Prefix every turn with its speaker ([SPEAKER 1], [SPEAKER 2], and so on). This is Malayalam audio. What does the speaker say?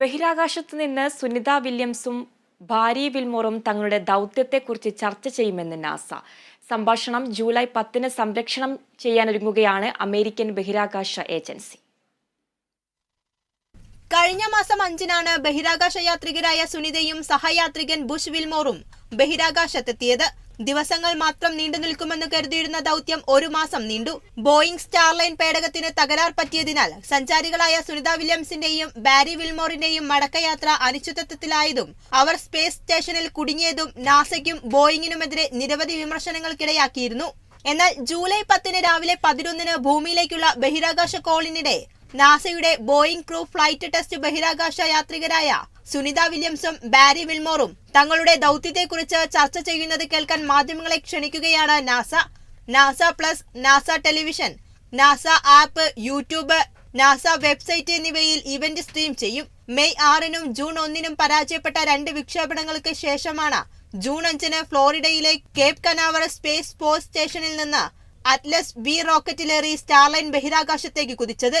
[SPEAKER 1] ബഹിരാകാശത്ത് നിന്ന് സുനിത വില്യംസും ഭാരി വിൽമോറും തങ്ങളുടെ ദൗത്യത്തെക്കുറിച്ച് ചർച്ച ചെയ്യുമെന്ന് നാസ. സംഭാഷണം ജൂലൈ പത്തിന് സംരക്ഷണം ചെയ്യാനൊരുങ്ങുകയാണ് അമേരിക്കൻ ബഹിരാകാശ ഏജൻസി.
[SPEAKER 2] കഴിഞ്ഞ മാസം അഞ്ചിനാണ് ബഹിരാകാശ യാത്രികരായ സുനിതയും സഹയാത്രികൻ ബുഷ് വിൽമോറും ബഹിരാകാശത്തെത്തിയത്. ദിവസങ്ങൾ മാത്രം നീണ്ടു നിൽക്കുമെന്ന് കരുതിയിരുന്ന ദൗത്യം ഒരു മാസം നീണ്ടു. ബോയിംഗ് സ്റ്റാർലൈൻ പേടകത്തിന് തകരാർ പറ്റിയതിനാൽ സഞ്ചാരികളായ സുനിത വില്യംസിന്റെയും ബാരി വിൽമോറിന്റെയും മടക്കയാത്ര അനിശ്ചിതത്വത്തിലായതും അവർ സ്പേസ് സ്റ്റേഷനിൽ കുടുങ്ങിയതും നാസയ്ക്കും ബോയിങ്ങിനുമെതിരെ നിരവധി വിമർശനങ്ങൾക്കിടയാക്കിയിരുന്നു. എന്നാൽ ജൂലൈ പത്തിന് രാവിലെ പതിനൊന്നിന് ഭൂമിയിലേക്കുള്ള ബഹിരാകാശ കോളിനിടെ നാസയുടെ ബോയിംഗ് ക്രൂ ഫ്ലൈറ്റ് ടെസ്റ്റ് ബഹിരാകാശ യാത്രികരായ സുനിത വില്യംസും ബാരി വിൽമോറും തങ്ങളുടെ ദൗത്യത്തെക്കുറിച്ച് ചർച്ച ചെയ്യുന്നത് കേൾക്കാൻ മാധ്യമങ്ങളെ ക്ഷണിക്കുകയാണ് NASA. NASA plus NASA television NASA app YouTube NASA website എന്നിവയിൽ ഇവന്റ് സ്ട്രീം ചെയ്യും. മെയ് ആറിനും ജൂൺ ഒന്നിനും പരാജയപ്പെട്ട രണ്ട് വിക്ഷേപണങ്ങൾക്ക് ശേഷമാണ് ജൂൺ അഞ്ചിന് ഫ്ലോറിഡയിലെ കേപ് കനാവർ സ്പേസ് ഫോഴ്സ് സ്റ്റേഷനിൽ നിന്ന് അറ്റ്ലസ് ബി റോക്കറ്റിലേറി സ്റ്റാർലൈൻ ബഹിരാകാശത്തേക്ക് കുതിച്ചത്.